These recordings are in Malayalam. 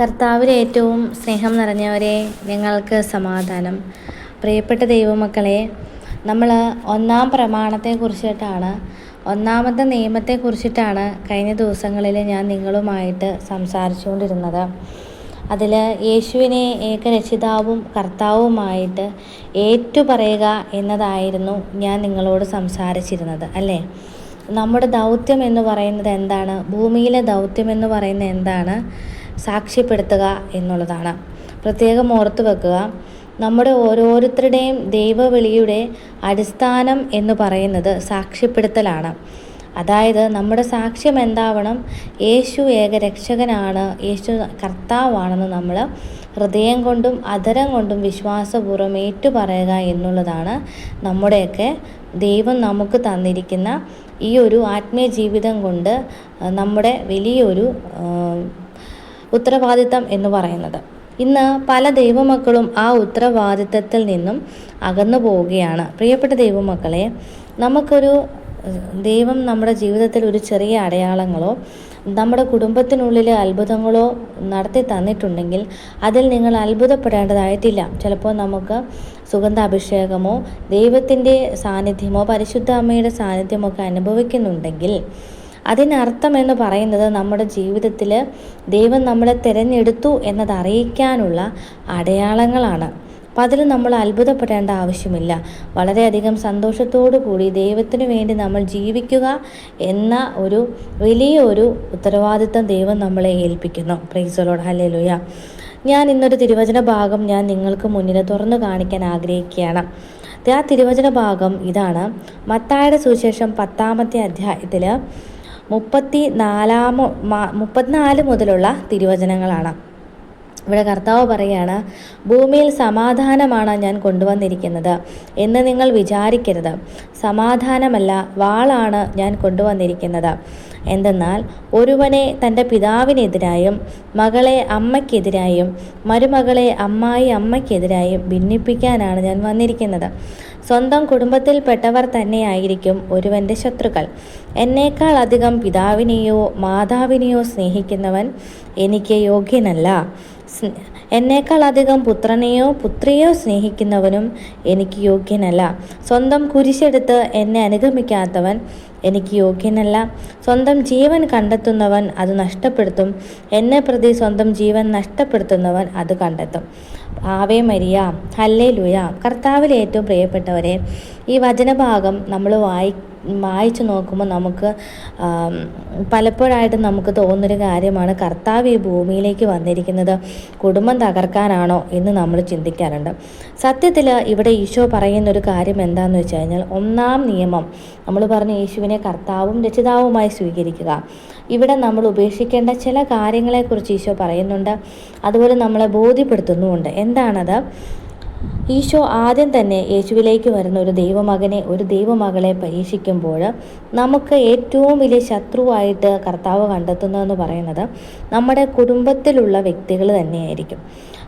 കർത്താവിൽ ഏറ്റവും സ്നേഹം നിറഞ്ഞവരെ ഞങ്ങൾക്ക് സമാധാനം. പ്രിയപ്പെട്ട ദൈവമക്കളെ നമ്മൾ ഒന്നാം പ്രമാണത്തെക്കുറിച്ചിട്ടാണ് ഒന്നാമത്തെ നിയമത്തെക്കുറിച്ചിട്ടാണ് കഴിഞ്ഞ ദിവസങ്ങളിൽ ഞാൻ നിങ്ങളുമായിട്ട് സംസാരിച്ചുകൊണ്ടിരുന്നത്. അതിൽ യേശുവിനെ ഏകരക്ഷിതാവും കർത്താവുമായിട്ട് ഏറ്റുപറയുക എന്നതായിരുന്നു ഞാൻ നിങ്ങളോട് സംസാരിച്ചിരുന്നത് അല്ലേ? നമ്മുടെ ദൗത്യം എന്ന് പറയുന്നത് എന്താണ്? ഭൂമിയിലെ ദൗത്യം എന്ന് പറയുന്നത് എന്താണ്? സാക്ഷ്യപ്പെടുത്തുക എന്നുള്ളതാണ്. പ്രത്യേകം ഓർത്തു വെക്കുക നമ്മുടെ ഓരോരുത്തരുടെയും ദൈവവിളിയുടെ അടിസ്ഥാനം എന്ന് പറയുന്നത് സാക്ഷ്യപ്പെടുത്തലാണ്. അതായത് നമ്മുടെ സാക്ഷ്യം എന്താവണം? യേശു ഏക രക്ഷകനാണ് യേശു കർത്താവാണെന്ന് നമ്മൾ ഹൃദയം കൊണ്ടും അധരം കൊണ്ടും വിശ്വാസപൂർവം ഏറ്റുപറയുക എന്നുള്ളതാണ് നമ്മുടെയൊക്കെ ദൈവം നമുക്ക് തന്നിരിക്കുന്ന ഈ ഒരു ആത്മീയ ജീവിതം കൊണ്ട് നമ്മുടെ വലിയൊരു ഉത്തരവാദിത്തം എന്ന് പറയുന്നത്. ഇന്ന് പല ദൈവമക്കളും ആ ഉത്തരവാദിത്തത്തിൽ നിന്നും അകന്നു പോവുകയാണ്. പ്രിയപ്പെട്ട ദൈവമക്കളെ നമുക്കൊരു ദൈവം നമ്മുടെ ജീവിതത്തിൽ ഒരു ചെറിയ അടയാളങ്ങളോ നമ്മുടെ കുടുംബത്തിനുള്ളിൽ അത്ഭുതങ്ങളോ നടത്തി തന്നിട്ടുണ്ടെങ്കിൽ അതിൽ നിങ്ങൾ അത്ഭുതപ്പെടേണ്ടതായിട്ടില്ല. ചിലപ്പോൾ നമുക്ക് സുഗന്ധാഭിഷേകമോ ദൈവത്തിന്റെ സാന്നിധ്യമോ പരിശുദ്ധ അമ്മയുടെ സാന്നിധ്യമോ ഒക്കെ അനുഭവിക്കുന്നുണ്ടെങ്കിൽ അതിനർത്ഥം എന്ന് പറയുന്നത് നമ്മുടെ ജീവിതത്തിൽ ദൈവം നമ്മളെ തിരഞ്ഞെടുത്തു എന്നത് അറിയിക്കാനുള്ള അടയാളങ്ങളാണ്. അപ്പം അതിൽ നമ്മൾ അത്ഭുതപ്പെടേണ്ട ആവശ്യമില്ല. വളരെയധികം സന്തോഷത്തോടു കൂടി ദൈവത്തിനു വേണ്ടി നമ്മൾ ജീവിക്കുക എന്ന ഒരു വലിയ ഒരു ഉത്തരവാദിത്തം ദൈവം നമ്മളെ ഏൽപ്പിക്കുന്നു. പ്രൈസലോട് ഹല്ലേലൂയ ഞാൻ ഇന്നൊരു തിരുവചന ഭാഗം ഞാൻ നിങ്ങൾക്ക് മുന്നിൽ തുറന്നു കാണിക്കാൻ ആഗ്രഹിക്കുകയാണ്. ആ തിരുവചന ഭാഗം ഇതാണ്. മത്തായുടെ സുവിശേഷം പത്താമത്തെ അധ്യായത്തിൽ മുപ്പത്തി നാലാമ മുപ്പത്തിനാല് മുതലുള്ള തിരുവചനങ്ങളാണ്. ഇവിടെ കർത്താവ് പറയാണ് ഭൂമിയിൽ സമാധാനമാണ് ഞാൻ കൊണ്ടുവന്നിരിക്കുന്നത് എന്ന് നിങ്ങൾ വിചാരിക്കരുത്. സമാധാനമല്ല വാളാണ് ഞാൻ കൊണ്ടുവന്നിരിക്കുന്നത്. എന്തെന്നാൽ ഒരുവനെ തന്റെ പിതാവിനെതിരായും മകളെ അമ്മയ്ക്കെതിരായും മരുമകളെ അമ്മായി അമ്മയ്ക്കെതിരായും ഭിന്നിപ്പിക്കാനാണ് ഞാൻ വന്നിരിക്കുന്നത്. സ്വന്തം കുടുംബത്തിൽപ്പെട്ടവർ തന്നെയായിരിക്കും ഒരുവന്റെ ശത്രുക്കൾ. എന്നേക്കാൾ അധികം പിതാവിനെയോ മാതാവിനെയോ സ്നേഹിക്കുന്നവൻ എനിക്ക് യോഗ്യനല്ല. എന്നേക്കാൾ അധികം പുത്രനെയോ പുത്രിയോ സ്നേഹിക്കുന്നവനും എനിക്ക് യോഗ്യനല്ല. സ്വന്തം കുരിശെടുത്ത് എന്നെ അനുഗമിക്കാത്തവൻ എനിക്ക് യോഗ്യനല്ല. സ്വന്തം ജീവൻ കണ്ടെത്തുന്നവൻ അത് നഷ്ടപ്പെടുത്തും. എന്നെ പ്രതി സ്വന്തം ജീവൻ നഷ്ടപ്പെടുത്തുന്നവൻ അത് കണ്ടെത്തും. Ave Maria. ഹല്ലേ ലുയ കർത്താവിൽ ഏറ്റവും പ്രിയപ്പെട്ടവരെ ഈ വചനഭാഗം നമ്മൾ വായി വായിച്ചു നോക്കുമ്പോൾ നമുക്ക് പലപ്പോഴായിട്ട് നമുക്ക് തോന്നുന്നൊരു കാര്യമാണ് കർത്താവ് ഈ ഭൂമിയിലേക്ക് വന്നിരിക്കുന്നത് കുടുംബം തകർക്കാനാണോ എന്ന് നമ്മൾ ചിന്തിക്കാറുണ്ട്. സത്യത്തിൽ ഇവിടെ ഈശോ പറയുന്നൊരു കാര്യം എന്താണെന്ന് വെച്ച് കഴിഞ്ഞാൽ ഒന്നാം നിയമം നമ്മൾ പറഞ്ഞ യേശുവിനെ കർത്താവും രക്ഷിതാവുമായി സ്വീകരിക്കുക. ഇവിടെ നമ്മൾ ഉപേക്ഷിക്കേണ്ട ചില കാര്യങ്ങളെക്കുറിച്ച് ഈശോ പറയുന്നുണ്ട്. അതുപോലെ നമ്മളെ ബോധ്യപ്പെടുത്തുന്നുമുണ്ട്. എന്താണത്? ഈശോ ആദ്യം തന്നെ യേശുവിലേക്ക് വരുന്ന ഒരു ദൈവമകനെ ഒരു ദൈവമകളെ പരീക്ഷിക്കുമ്പോൾ നമുക്ക് ഏറ്റവും വലിയ ശത്രുവായിട്ട് കർത്താവ് കണ്ടെത്തുന്നതെന്ന് പറയുന്നത് നമ്മുടെ കുടുംബത്തിലുള്ള വ്യക്തികൾ തന്നെയായിരിക്കും.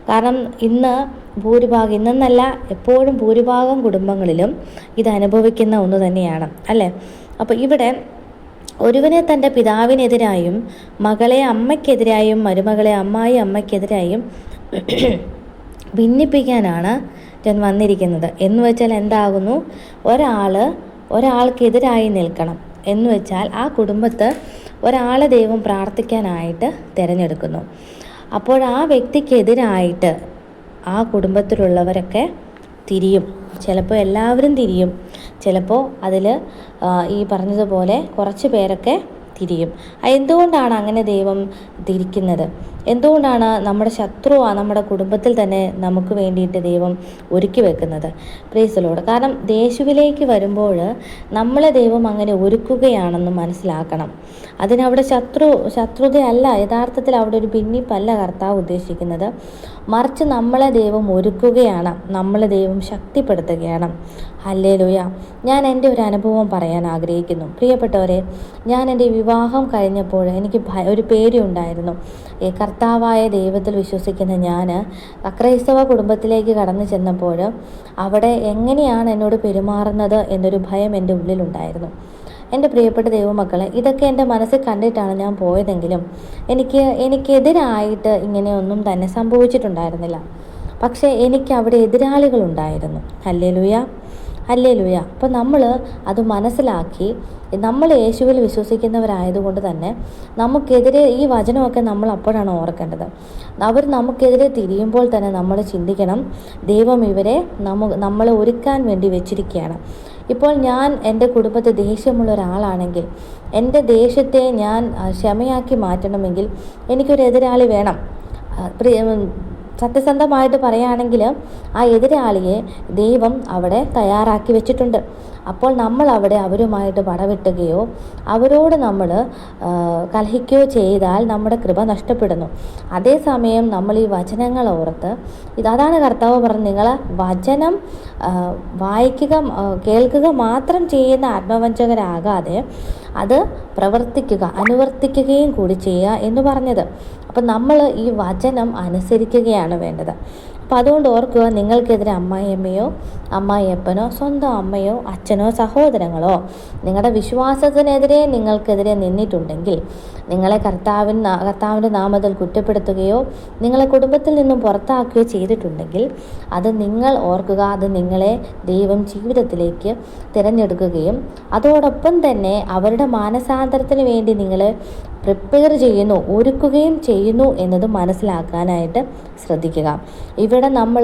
കാരണം ഇന്ന് ഭൂരിഭാഗം ഇന്നെന്നല്ല എപ്പോഴും ഭൂരിഭാഗം കുടുംബങ്ങളിലും ഇത് അനുഭവിക്കുന്ന ഒന്ന് തന്നെയാണ് അല്ലേ? അപ്പോൾ ഇവിടെ ഒരുവനെ തന്റെ പിതാവിനെതിരായും മകളെ അമ്മയ്ക്കെതിരായും മരുമകളെ അമ്മായി അമ്മയ്ക്കെതിരായും ഭിന്നിപ്പിക്കാനാണ് ഞാൻ വന്നിരിക്കുന്നത്. എന്ന് വെച്ചാൽ എന്താകുന്നു? ഒരാൾ ഒരാൾക്കെതിരായി നിൽക്കണം. എന്ന് വെച്ചാൽ ആ കുടുംബത്ത് ഒരാളെ ദൈവം പ്രാർത്ഥിക്കാനായിട്ട് തിരഞ്ഞെടുക്കുന്നു. അപ്പോൾ ആ വ്യക്തിക്കെതിരായിട്ട് ആ കുടുംബത്തിലുള്ളവരൊക്കെ തിരിയും. ചിലപ്പോൾ എല്ലാവരും തിരിയും. ചിലപ്പോൾ അതിൽ ഈ പറഞ്ഞതുപോലെ കുറച്ച് പേരൊക്കെ തിരിയും എന്തുകൊണ്ടാണ് അങ്ങനെ ദൈവം തിരിക്കുന്നത് എന്തുകൊണ്ടാണ് നമ്മുടെ ശത്രു നമ്മുടെ കുടുംബത്തിൽ തന്നെ നമുക്ക് വേണ്ടിയിട്ട് ദൈവം ഒരുക്കി വെക്കുന്നത്? പ്രീസലോട് കാരണം ദേശുവിലേക്ക് വരുമ്പോൾ നമ്മളെ ദൈവം അങ്ങനെ ഒരുക്കുകയാണെന്ന് മനസ്സിലാക്കണം. അതിനവിടെ ശത്രു ശത്രുതയല്ല യഥാർത്ഥത്തിൽ അവിടെ ഒരു ഭിന്നിപ്പല്ല കർത്താവ് ഉദ്ദേശിക്കുന്നത്. മറിച്ച് നമ്മളെ ദൈവം ഒരുക്കുകയാണ് നമ്മളെ ദൈവം ശക്തിപ്പെടുത്തുകയാണ്. അല്ലേ ലുയ ഞാൻ എന്റെ ഒരു അനുഭവം പറയാൻ ആഗ്രഹിക്കുന്നു. പ്രിയപ്പെട്ടവരെ ഞാൻ എന്റെ വിവാഹം കഴിഞ്ഞപ്പോൾ എനിക്ക് ഒരു പേടിയുണ്ടായിരുന്നു കർത്താവായ ദൈവത്തിൽ വിശ്വസിക്കുന്ന ഞാൻ അക്രൈസ്തവ കുടുംബത്തിലേക്ക് കടന്നു ചെന്നപ്പോൾ അവിടെ എങ്ങനെയാണ് എന്നോട് പെരുമാറുന്നത് എന്നൊരു ഭയം എന്റെ ഉള്ളിലുണ്ടായിരുന്നു. എന്റെ പ്രിയപ്പെട്ട ദൈവമക്കളെ ഇതൊക്കെ എന്റെ മനസ്സിൽ കണ്ടിട്ടാണ് ഞാൻ പോയതെങ്കിലും എനിക്ക് എനിക്കെതിരായിട്ട് ഇങ്ങനെയൊന്നും തന്നെ സംഭവിച്ചിട്ടുണ്ടായിരുന്നില്ല. പക്ഷേ എനിക്ക് അവിടെ എതിരാളികളുണ്ടായിരുന്നു. അല്ലേ ലൂയ അല്ലേ ലൂയ അപ്പോൾ നമ്മൾ അത് മനസ്സിലാക്കി നമ്മൾ യേശുവിൽ വിശ്വസിക്കുന്നവരായതുകൊണ്ട് തന്നെ നമുക്കെതിരെ ഈ വചനമൊക്കെ നമ്മൾ അപ്പോഴാണ് ഓർക്കേണ്ടത്. അവർ നമുക്കെതിരെ തിരിയുമ്പോൾ തന്നെ നമ്മൾ ചിന്തിക്കണം ദൈവം ഇവരെ നമ്മ നമ്മളെ ഒരുക്കാൻ വേണ്ടി വെച്ചിരിക്കുകയാണ്. ഇപ്പോൾ ഞാൻ എന്റെ കുടുംബത്തെ ദേഷ്യമുള്ള ഒരാളാണെങ്കിൽ എന്റെ ദേഷ്യത്തെ ഞാൻ ക്ഷമയാക്കി മാറ്റണമെങ്കിൽ എനിക്കൊരു എതിരാളി വേണം. സത്യസന്ധമായിട്ട് പറയുകയാണെങ്കിൽ ആ എതിരാളിയെ ദൈവം അവിടെ തയ്യാറാക്കി വെച്ചിട്ടുണ്ട്. അപ്പോൾ നമ്മൾ അവിടെ അവരുമായിട്ട് പടവെട്ടുകയോ അവരോട് നമ്മൾ കലഹിക്കുകയോ ചെയ്താൽ നമ്മുടെ കൃപ നഷ്ടപ്പെടുന്നു. അതേസമയം നമ്മൾ ഈ വചനങ്ങൾ ഓർത്ത് ഇത് അതാണ് കർത്താവ് പറഞ്ഞത് നിങ്ങൾ വചനം വായിക്കുക കേൾക്കുക മാത്രം ചെയ്യുന്ന ആത്മവഞ്ചകരാകാതെ അത് പ്രവർത്തിക്കുക അനുവർത്തിക്കുകയും കൂടി ചെയ്യുക എന്ന് പറഞ്ഞത്. അപ്പം നമ്മൾ ഈ വചനം അനുസരിക്കുകയാണ് വേണ്ടത്. അപ്പം അതുകൊണ്ട് ഓർക്കുക നിങ്ങൾക്കെതിരെ അമ്മായിയമ്മയോ അമ്മായിയപ്പനോ സ്വന്തം അമ്മയോ അച്ഛനോ സഹോദരങ്ങളോ നിങ്ങളുടെ വിശ്വാസത്തിനെതിരെ നിങ്ങൾക്കെതിരെ നിന്നിട്ടുണ്ടെങ്കിൽ നിങ്ങളെ കർത്താവിൻ കർത്താവിന്റെ നാമത്തിൽ കുറ്റപ്പെടുത്തുകയോ നിങ്ങളെ കുടുംബത്തിൽ നിന്നും പുറത്താക്കുകയോ ചെയ്തിട്ടുണ്ടെങ്കിൽ അത് നിങ്ങൾ ഓർക്കുക അത് നിങ്ങളെ ദൈവം ജീവിതത്തിലേക്ക് തിരഞ്ഞെടുക്കുകയും അതോടൊപ്പം തന്നെ അവരുടെ മാനസാന്തരത്തിന് വേണ്ടി നിങ്ങൾ പ്രിപ്പയർ ചെയ്യുന്നു ഒരുക്കുകയും ചെയ്യുന്നു എന്നത് മനസ്സിലാക്കാനായിട്ട് ശ്രദ്ധിക്കുക. ഇവിടെ നമ്മൾ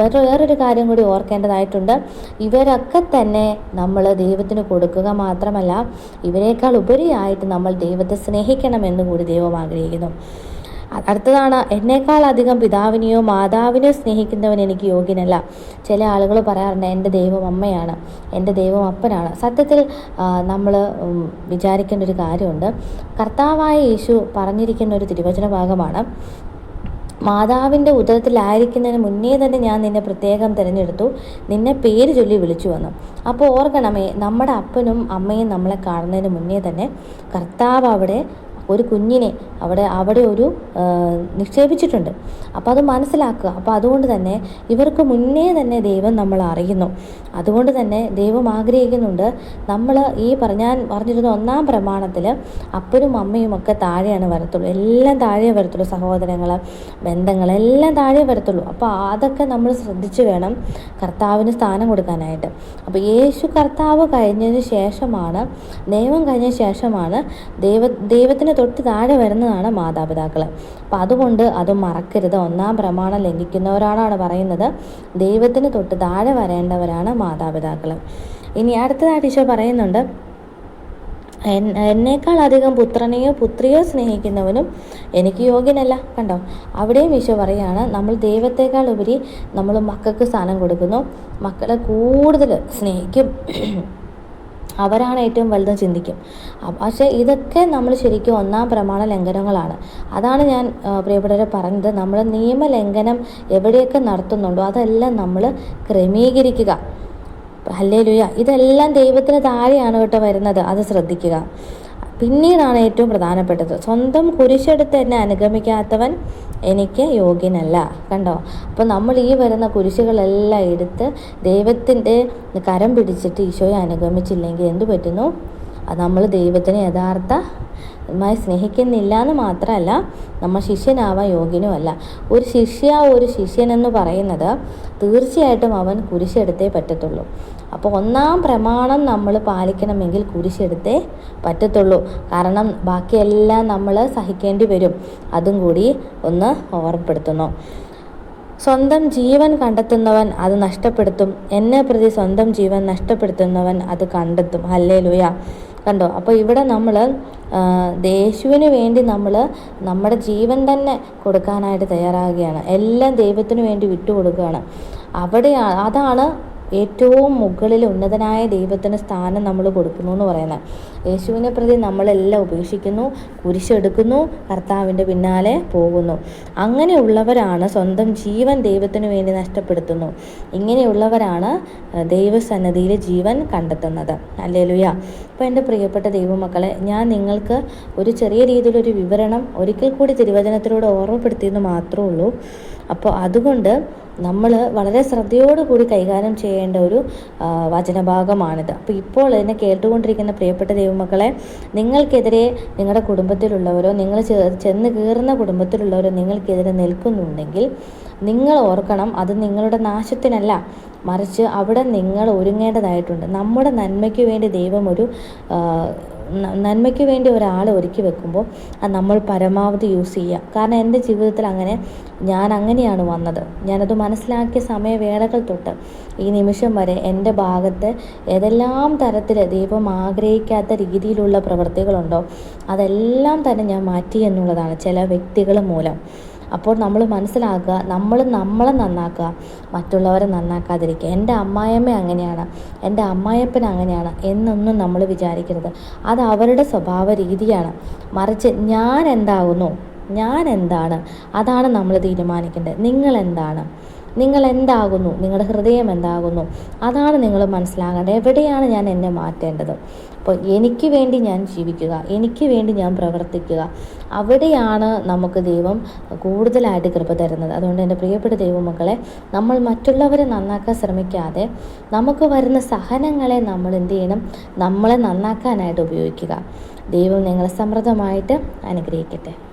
വേറൊരു കാര്യം കൂടി ഓർക്കേണ്ടതായിട്ടുണ്ട്. ഇവരൊക്കെ തന്നെ നമ്മൾ ദൈവത്തിന് കൊടുക്കുക മാത്രമല്ല ഇവരെക്കാൾ ഉപരിയായിട്ട് നമ്മൾ ദൈവത്തെ സ്നേഹിക്കണമെന്ന് കൂടി ദൈവം ആഗ്രഹിക്കുന്നു. അടുത്തതാണ് എന്നേക്കാൾ അധികം പിതാവിനെയോ മാതാവിനെയോ സ്നേഹിക്കുന്നവൻ എനിക്ക് യോഗ്യനല്ല. ചില ആളുകൾ പറയാറുണ്ട് എന്റെ ദൈവം അമ്മയാണ് എന്റെ ദൈവം അപ്പനാണ്. സത്യത്തിൽ നമ്മൾ വിചാരിക്കേണ്ട ഒരു കാര്യമുണ്ട്. കർത്താവായ യേശു പറഞ്ഞിരിക്കുന്ന ഒരു തിരുവചന ഭാഗമാണ് മാതാവിന്റെ ഉദരത്തിലായിരിക്കുന്നതിന് മുന്നേ തന്നെ ഞാൻ നിന്നെ പ്രത്യേകം തിരഞ്ഞെടുത്തു നിന്നെ പേര് ചൊല്ലി വിളിച്ചു വന്നു. അപ്പോൾ ഓർക്കണമേ നമ്മുടെ അപ്പനും അമ്മയും നമ്മളെ കാണുന്നതിന് മുന്നേ തന്നെ കർത്താവ് അവിടെ ഒരു കുഞ്ഞിനെ അവിടെ അവിടെ ഒരു നിക്ഷേപിച്ചിട്ടുണ്ട്. അപ്പോൾ അത് മനസ്സിലാക്കുക. അപ്പോൾ അതുകൊണ്ട് തന്നെ ഇവർക്ക് മുന്നേ തന്നെ ദൈവം നമ്മൾ അറിയുന്നു. അതുകൊണ്ട് തന്നെ ദൈവം ആഗ്രഹിക്കുന്നുണ്ട്. നമ്മൾ ഈ പറഞ്ഞാൻ പറഞ്ഞിരുന്ന ഒന്നാം പ്രമാണത്തിൽ അപ്പനും അമ്മയും ഒക്കെ താഴെയാണ് വരത്തുള്ളൂ. എല്ലാം താഴെ വരത്തുള്ളൂ സഹോദരങ്ങൾ ബന്ധങ്ങൾ എല്ലാം താഴെ വരത്തുള്ളൂ. അപ്പോൾ അതൊക്കെ നമ്മൾ ശ്രദ്ധിച്ചു വേണം കർത്താവിന് സ്ഥാനം കൊടുക്കാനായിട്ട്. അപ്പോൾ യേശു കർത്താവ് കഴിഞ്ഞതിന് ശേഷമാണ് ദൈവം കഴിഞ്ഞ ശേഷമാണ് ദൈവ ദൈവത്തിന് തൊട്ട് താഴെ വരുന്നതാണ് മാതാപിതാക്കൾ അപ്പം അതുകൊണ്ട് അത് മറക്കരുത്. ഒന്നാം പ്രമാണം ലംഘിക്കുന്നവരാണാണ് പറയുന്നത്. ദൈവത്തിന് തൊട്ട് താഴെ വരേണ്ടവരാണ് മാതാപിതാക്കൾ ഇനി അടുത്തതായിട്ട് ഈശോ പറയുന്നുണ്ട് എന്നേക്കാൾ അധികം പുത്രനെയോ പുത്രിയോ സ്നേഹിക്കുന്നവനും എനിക്ക് യോഗ്യനല്ല. കണ്ടോ? അവിടെയും ഈശോ പറയുകയാണ് നമ്മൾ ദൈവത്തെക്കാൾ ഉപരി നമ്മൾ മക്കൾക്ക് സ്ഥാനം കൊടുക്കുന്നു. മക്കളെ കൂടുതൽ സ്നേഹിക്കും. അവരാണ് ഏറ്റവും വലുത് ചിന്തിക്കും. പക്ഷേ ഇതൊക്കെ നമ്മൾ ശരിക്കും ഒന്നാം പ്രമാണ ലംഘനങ്ങളാണ്. അതാണ് ഞാൻ പ്രിയപ്പെട്ടവരെ പറഞ്ഞത്. നമ്മൾ നിയമലംഘനം എവിടെയൊക്കെ നടത്തുന്നുണ്ടോ അതെല്ലാം നമ്മൾ ക്രമീകരിക്കുക. അല്ലേ ലുയ ഇതെല്ലാം ദൈവത്തിന് താഴെയാണ് കേട്ടോ വരുന്നത്. അത് ശ്രദ്ധിക്കുക. പിന്നീടാണ് ഏറ്റവും പ്രധാനപ്പെട്ടത്. സ്വന്തം കുരിശെടുത്ത് എന്നെ അനുഗമിക്കാത്തവൻ എനിക്ക് യോഗ്യനല്ല. കണ്ടോ? അപ്പോൾ നമ്മൾ ഈ വരുന്ന കുരിശുകളെല്ലാം എടുത്ത് ദൈവത്തിന്റെ കരം പിടിച്ചിട്ട് ഈശോയെ അനുഗമിച്ചില്ലെങ്കിൽ എന്തു പറ്റുന്നു? നമ്മൾ ദൈവത്തിന് യഥാർത്ഥ മായി സ്നേഹിക്കുന്നില്ല എന്ന് മാത്രമല്ല നമ്മൾ ശിഷ്യനാവാൻ യോഗ്യനുമല്ല. ഒരു ശിഷ്യ ഒരു ശിഷ്യൻ എന്ന് പറയുന്നത് തീർച്ചയായിട്ടും അവൻ കുരിശെടുത്തേ പറ്റത്തുള്ളൂ. അപ്പോൾ ഒന്നാം പ്രമാണം നമ്മൾ പാലിക്കണമെങ്കിൽ കുരിശെടുത്തേ പറ്റത്തുള്ളൂ. കാരണം ബാക്കിയെല്ലാം നമ്മൾ സഹിക്കേണ്ടി വരും. അതും കൂടി ഒന്ന് ഓർമ്മപ്പെടുത്തുന്നു സ്വന്തം ജീവൻ കണ്ടെത്തുന്നവൻ അത് നഷ്ടപ്പെടുത്തും. എന്നെ പ്രതി സ്വന്തം ജീവൻ നഷ്ടപ്പെടുത്തുന്നവൻ അത് കണ്ടെത്തും. അല്ലേ ലുയ കണ്ടോ? അപ്പോൾ ഇവിടെ നമ്മൾ യേശുവിന് വേണ്ടി നമ്മൾ നമ്മുടെ ജീവൻ തന്നെ കൊടുക്കാനായിട്ട് തയ്യാറാകുകയാണ്. എല്ലാം ദൈവത്തിന് വേണ്ടി വിട്ടുകൊടുക്കുകയാണ്. അവിടെ അതാണ് ഏറ്റവും മുകളിൽ ഉന്നതനായ ദൈവത്തിന് സ്ഥാനം നമ്മൾ കൊടുക്കുന്നു എന്ന് പറയുന്നത്. യേശുവിനെ പ്രതി നമ്മളെല്ലാം ഉപേക്ഷിക്കുന്നു കുരിശെടുക്കുന്നു കർത്താവിന്റെ പിന്നാലെ പോകുന്നു. അങ്ങനെയുള്ളവരാണ് സ്വന്തം ജീവൻ ദൈവത്തിന് വേണ്ടി നഷ്ടപ്പെടുത്തുന്നു. ഇങ്ങനെയുള്ളവരാണ് ദൈവസന്നദ്ധിയിൽ ജീവൻ കണ്ടെത്തുന്നത്. അല്ലേലുയ അപ്പോൾ എന്റെ പ്രിയപ്പെട്ട ദൈവമക്കളെ ഞാൻ നിങ്ങൾക്ക് ഒരു ചെറിയ രീതിയിലൊരു വിവരണം ഒരിക്കൽ കൂടി തിരുവചനത്തിലൂടെ ഓർമ്മപ്പെടുത്തിയെന്ന് മാത്രമേ ഉള്ളൂ. അപ്പോൾ അതുകൊണ്ട് നമ്മൾ വളരെ ശ്രദ്ധയോടുകൂടി കൈകാര്യം ചെയ്യേണ്ട ഒരു വചനഭാഗമാണിത്. അപ്പോൾ ഇപ്പോൾ എന്നെ കേട്ടുകൊണ്ടിരിക്കുന്ന പ്രിയപ്പെട്ട ദൈവമക്കളെ നിങ്ങൾക്കെതിരെ നിങ്ങളുടെ കുടുംബത്തിലുള്ളവരോ നിങ്ങൾ ചെന്ന് കീറുന്ന കുടുംബത്തിലുള്ളവരോ നിങ്ങൾക്കെതിരെ നിൽക്കുന്നുണ്ടെങ്കിൽ നിങ്ങൾ ഓർക്കണം അത് നിങ്ങളുടെ നാശത്തിനല്ല. മറിച്ച് അവിടെ നിങ്ങൾ ഒരുങ്ങേണ്ടതായിട്ടുണ്ട്. നമ്മുടെ നന്മയ്ക്ക് വേണ്ടി ദൈവം ഒരു നന്മയ്ക്ക് വേണ്ടി ഒരാളെ ഒരുക്കി വെക്കുമ്പോൾ അത് നമ്മൾ പരമാവധി യൂസ് ചെയ്യുക. കാരണം എന്റെ ജീവിതത്തിൽ അങ്ങനെ ഞാൻ അങ്ങനെയാണ് വന്നത്. ഞാനത് മനസ്സിലാക്കിയ സമയവേളകൾ തൊട്ട് ഈ നിമിഷം വരെ എന്റെ ഭാഗത്ത് ഏതെല്ലാം തരത്തിൽ ദൈവം ആഗ്രഹിക്കാത്ത രീതിയിലുള്ള പ്രവൃത്തികളുണ്ടോ അതെല്ലാം തന്നെ ഞാൻ മാറ്റി എന്നുള്ളതാണ് ചില വ്യക്തികൾ മൂലം. അപ്പോൾ നമ്മൾ മനസ്സിലാക്കുക നമ്മൾ നമ്മളെ നന്നാക്കുക മറ്റുള്ളവരെ നന്നാക്കാതിരിക്കുക. എന്റെ അമ്മായിയമ്മ അങ്ങനെയാണ് എന്റെ അമ്മായിയപ്പൻ അങ്ങനെയാണ് എന്നൊന്നും നമ്മൾ വിചാരിക്കരുത്. അത് അവരുടെ സ്വഭാവ രീതിയാണ്. മറിച്ച് ഞാൻ എന്താകുന്നു ഞാൻ എന്താണ് അതാണ് നമ്മൾ തീരുമാനിക്കേണ്ടത്. നിങ്ങൾ എന്താണ്? നിങ്ങൾ എന്താകുന്നു നിങ്ങളുടെ ഹൃദയം എന്താകുന്നു? അതാണ് നിങ്ങൾ മനസ്സിലാകേണ്ടത്. എവിടെയാണ് ഞാൻ എന്നെ മാറ്റേണ്ടത്? അപ്പോൾ എനിക്ക് വേണ്ടി ഞാൻ ജീവിക്കുക എനിക്ക് വേണ്ടി ഞാൻ പ്രവർത്തിക്കുക അവിടെയാണ് നമുക്ക് ദൈവം കൂടുതലായിട്ട് കൃപ തരുന്നത്. അതുകൊണ്ട് എന്റെ പ്രിയപ്പെട്ട ദൈവമക്കളെ നമ്മൾ മറ്റുള്ളവരെ നന്നാക്കാൻ ശ്രമിക്കാതെ നമുക്ക് വരുന്ന സഹനങ്ങളെ നമ്മൾ എന്ത് ചെയ്യണം? നമ്മളെ നന്നാക്കാനായിട്ട് ഉപയോഗിക്കുക. ദൈവം നിങ്ങളെ സമൃദ്ധമായിട്ട് അനുഗ്രഹിക്കട്ടെ.